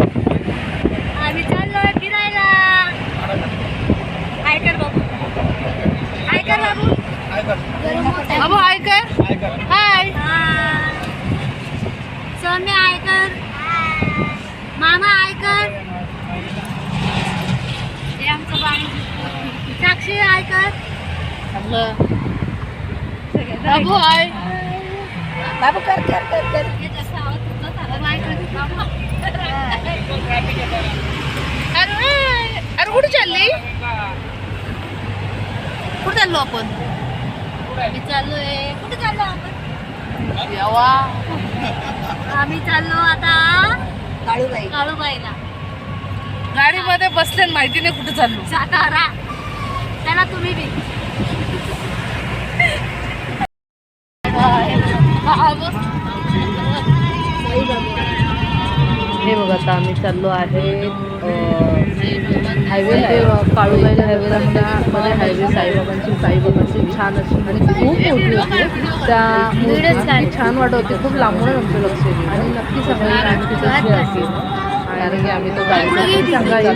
आम्ही चाललोय फिरायला. काय कर बाबू. काय कर बाबू. बाबू हाय कर हाय. सौम्य आयकर. मामा आयकर. हे आमचं पाणी साक्षी आयकर. बाबू हाय बाबू कर कर कर कर. बाबू आयकर. अरे अरे कुठे चालली? कुठे चाललो आपण? आम्ही चाललोय. कुठे चाललो आपण? यावा आम्ही चाललो आता काळूबाई. काळूबाईला. गाडीमध्ये बसले माहिती नाही कुठे चाललो. सातारा. त्याला तुम्ही बी. हे बघा आता आम्ही चाललो आहे हायवे काळूबाई हायवेला मध्ये हायवे साईबाबांची साईबाबांची छान अशी आणि खूप मोठी होती. त्या छान वाटत होती. खूप लांबून आमचं लक्ष आणि नक्की सगळी आम्ही तिथं असेल कारण की आम्ही तो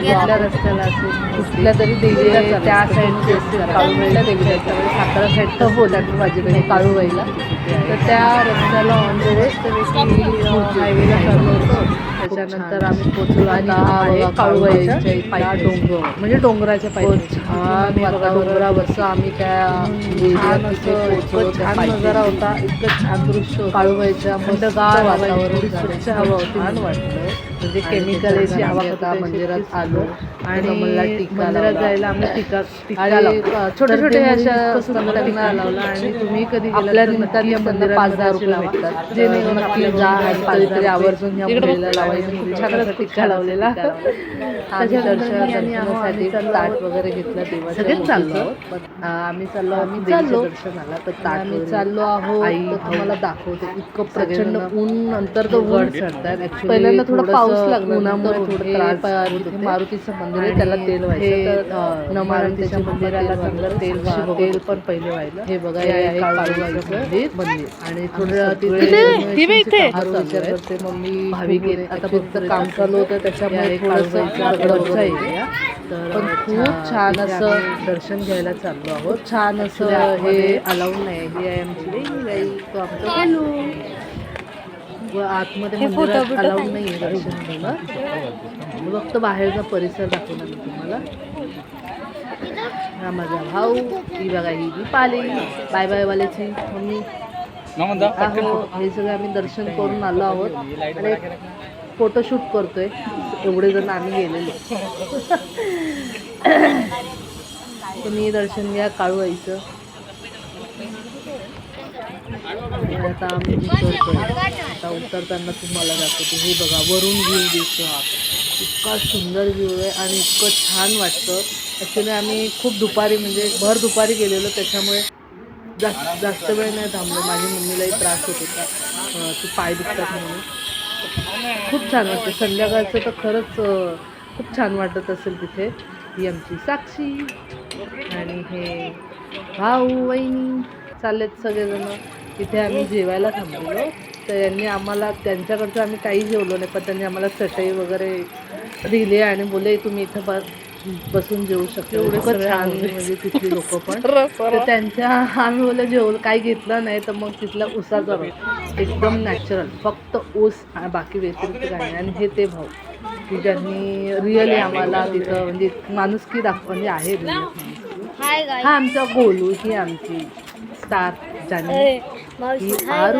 कुठल्या रस्त्याला असेल कुठल्या तरी देवीला त्या साईडची असतील. काळूबाईला देवीला त्यामुळे सातारा साईड तर बोलतात माझ्याकडे काळूबाईला तर त्या रस्त्याला ऑन द वेस्ट हायवेला चाललो होतो. त्याच्यानंतर आम्ही पोचलो आणि काळूबाईच्या डोंगर. म्हणजे डोंगराच्या पायथ्याशी. छान डोंगरावरचं आम्ही त्या नजारा होता इतकं छान दृश्य काळूबाईच्या थंडगार वातावरण स्वच्छ हवा होती. छान वाटलं. म्हणजे केमिकलची हवा होता मंदिरात आलो आणि मंदिरात जायला आम्ही टीका टीका छोट्या छोट्या अशा संकटांना लावला आणि तुम्ही कधी आपल्या निमित्ताने मंदिरात पाच हजार रुपये भेटतात जेणेकरून आपल्या जा आणि आवर्जून ह्या मुलीला लावायची छान असा टिक्का लावलेला आम्ही दर्शनासाठी ताट वगैरे घेतलं देवाचं सगळेच चाललो आम्ही चाललो आम्ही चाललो. दर्शनाला तर ताट आम्ही चाललो आहोत. आई तुम्हाला दाखवते इतकं प्रचंड ऊन नंतर तो ऊन. चढतात पहिल्यांदा थोडा पाऊस लागला उन्हामुळे थोडं त्रास. मारुतीचं मंदिर आहे. त्याला तेल व्हायचं न मारुतीच्या मंदिराला चांगलं तेल व्हा- तेल पण पहिले व्हायला. हे बघा हे मंदिर. आणि थोडं तिथे मम्मी भाविक आता फक्त काम चालू होतं त्याच्यामुळे थोडंसं एरिया तर पण खूप छान असं दर्शन घ्यायला चाललो आहोत. छान असं हे अलाउड नाही ही आहे आमची तो आमचा व आतमध्ये मंदिरात अलाउड नाही आहे दर्शन घ्यायला. फक्त बाहेरचा परिसर दाखवणार मी तुम्हाला. हा माझा भाऊ ही बघा ही दीपाली बाय बाय वाल्याची मम्मी हे सगळे आम्ही दर्शन करून आलो आहोत. आणि फोटोशूट करतोय. एवढे जण आम्ही गेलेलो. तुम्ही दर्शन घ्या काळू आईचं. आता आम्ही उतरतोय आता उतरताना तुम्हाला दाखवते. हे बघा वरून व्ह्यू दिसतो हा. इतका सुंदर व्ह्यू आहे आणि इतकं छान वाटतं. ॲक्च्युली आम्ही खूप दुपारी म्हणजे भर दुपारी गेलेलो. त्याच्यामुळे जास्त जास्त वेळ नाही थांबलो. माझ्या मम्मीलाही त्रास होत होता. ती पाय दुखतात म्हणून. खूप छान वाटतं. संध्याकाळचं तर खरंच खूप छान वाटत असेल तिथे. ही आमची साक्षी आणि हे भाऊ वहिनी चाललेत सगळेजण. तिथे आम्ही जेवायला थांबलेलो. तर यांनी आम्हाला त्यांच्याकडचं आम्ही काही जेवलो नाही पण त्यांनी आम्हाला चटई वगैरे दिली आणि बोले तुम्ही इथं बस. बसून जेवू शकतो. एवढं छान म्हणजे तिथली लोक पण. तर त्यांच्या आम्ही बोललो जेवण काही घेतलं नाही तर मग तिथला उसाचा एकदम नॅचरल फक्त ऊस बाकी व्यतिरिक्त काही नाही आणि हे ते भाऊ की ज्यांनी रिअली आम्हाला तिथं म्हणजे माणुसकी दाखव म्हणजे आहे हा आमचा गोलू ही आमची स्टार जानी ही आरू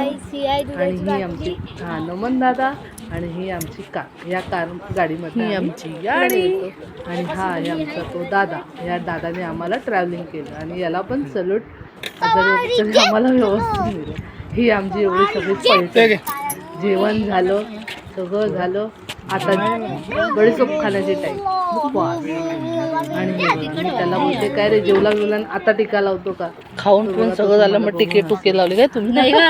आणि ही आमची हा नमन दादा. आणि ही आमची कार या कार गाडीमध्ये ही आमची गाडी आणि हा आहे आमचा तो दादा. या दादाने आम्हाला ट्रॅव्हलिंग केलं आणि याला पण सल्यूट आम्हाला व्यवस्थित दिलं. ही आमची एवढी सगळी पळते जेवण झालं सगळं झालं. आता गडीसोप खाण्याची टाईम आणि त्याला बोलते काय रे जेवला बिवला आणि आता टिका लावतो का? खाऊन पिऊन सगळं झालं मग टिके टुके लावले काय तुम्ही? नाही का?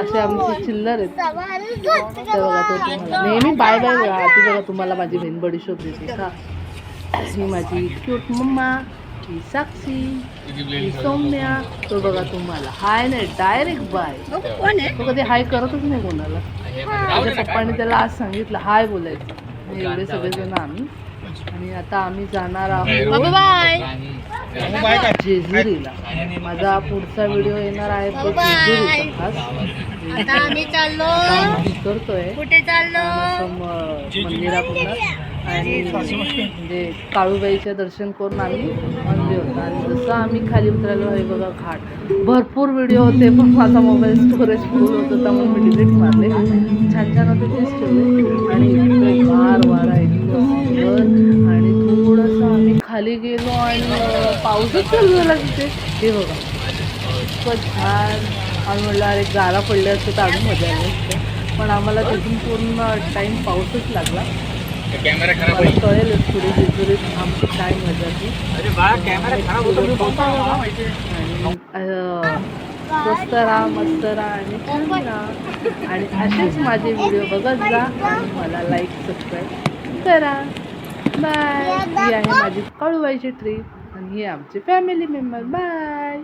असे आमचे चिल्लर आहेत. तर बघा तो तुम्हाला नेहमी बाय बाय बघा ती बघा तुम्हाला माझी बहीण बडीशोप देते. का ही माझी क्यूट मम्मा ही साक्षी ही सौम्या. तो बघा तुम्हाला. हाय नाही डायरेक्ट बाय कोण आहे तो कधी हाय करतच नाही कोणाला. त्याच्या पप्पाने त्याला आज सांगितलं हाय बोलायचं. एवढे सगळेजण आम्ही. आणि आता आम्ही जाणार आहोत. बाय. जेजुरीला माझा पुढचा व्हिडिओ येणार आहे तो जेजुरीचा करतोय. कुठे चाललो? मंदिरापुढं आणि म्हणजे काळूबाईचं दर्शन करून आम्ही मंदिर होतो. आणि जसं आम्ही खाली उतरायलो हे बघा घाट. भरपूर व्हिडिओ होते पण माझा मोबाईल स्टोरेज फुल होतं त्यामुळे मी डिलीट मारले. छान छान होते तेच ठेवले. आणि इतकं वारा इतकं सुंदर. आणि थोडंसं आम्ही खाली गेलो आणि पाऊसच चालू झाला तिथे. हे बघा. इतकं छान. आणि म्हणलं अरे गारा पडले असते तर अजून मजा आली असते. पण आम्हाला तिथून पूर्ण टाईम पाऊसच लागला. कॅमेरा खराब मला कळेलच पुढे आमची काय मजा ती अरे बा कॅमेरा खराब होतो. आणि अं, स्वस्त राहा मस्त राहा आणि छान राहा. आणि असेच माझे व्हिडिओ बघत जा आणि मला लाईक सबस्क्राईब करा. बाय ही आहे माझी कळूबाईची ट्रीप आणि ही आमची फॅमिली मेंबर बाय